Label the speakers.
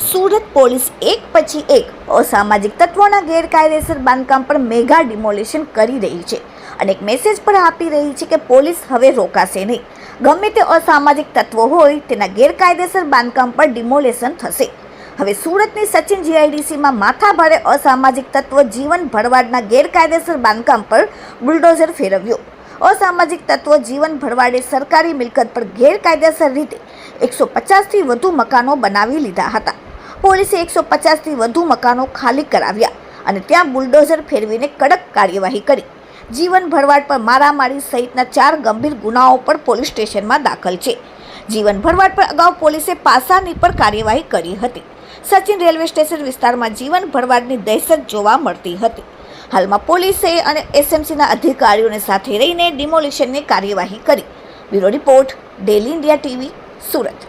Speaker 1: Surat police એક પછી એક અસામાજિક તત્વોના ગેરકાયદેસર બાંધકામ પર મેગા ડિમોલિશન કરી રહી છે અને એક મેસેજ પણ આપી રહી છે કે પોલીસ હવે રોકાશે નહીં. ગમે તે અસામાજિક તત્વો હોય, તેના ગેરકાયદેસર બાંધકામ પર ડિમોલેશન થશે. હવે સુરતની સચિન જીઆઈડીસીમાં માથાભારે અસામાજિક તત્વ જીવન ભરવાડના ગેરકાયદેસર બાંધકામ પર બુલડોઝર ફેરવ્યો. અસામાજિક તત્વો જીવન ભરવાડે સરકારી મિલકત પર ગેરકાયદેસર રીતે એકસો પચાસથી વધુ મકાનો બનાવી લીધા હતા. પોલીસે એકસો પચાસથી વધુ મકાનો ખાલી કરાવ્યા અને ત્યાં બુલડોઝર ફેરવીને કડક કાર્યવાહી કરી. જીવન ભરવાડ પર મારામારી સહિતના ચાર ગંભીર ગુનાઓ પણ પોલીસ સ્ટેશનમાં દાખલ છે. જીવન ભરવાડ પર અગાઉ પોલીસે પાસાની પર કાર્યવાહી કરી હતી. સચિન રેલવે સ્ટેશન વિસ્તારમાં જીવન ભરવાડની દહેશત જોવા મળતી હતી. હાલમાં પોલીસે અને એસએમસીના અધિકારીઓને સાથે રહીને ડિમોલિશનની કાર્યવાહી કરી. Bureau report Daily India TV, Surat.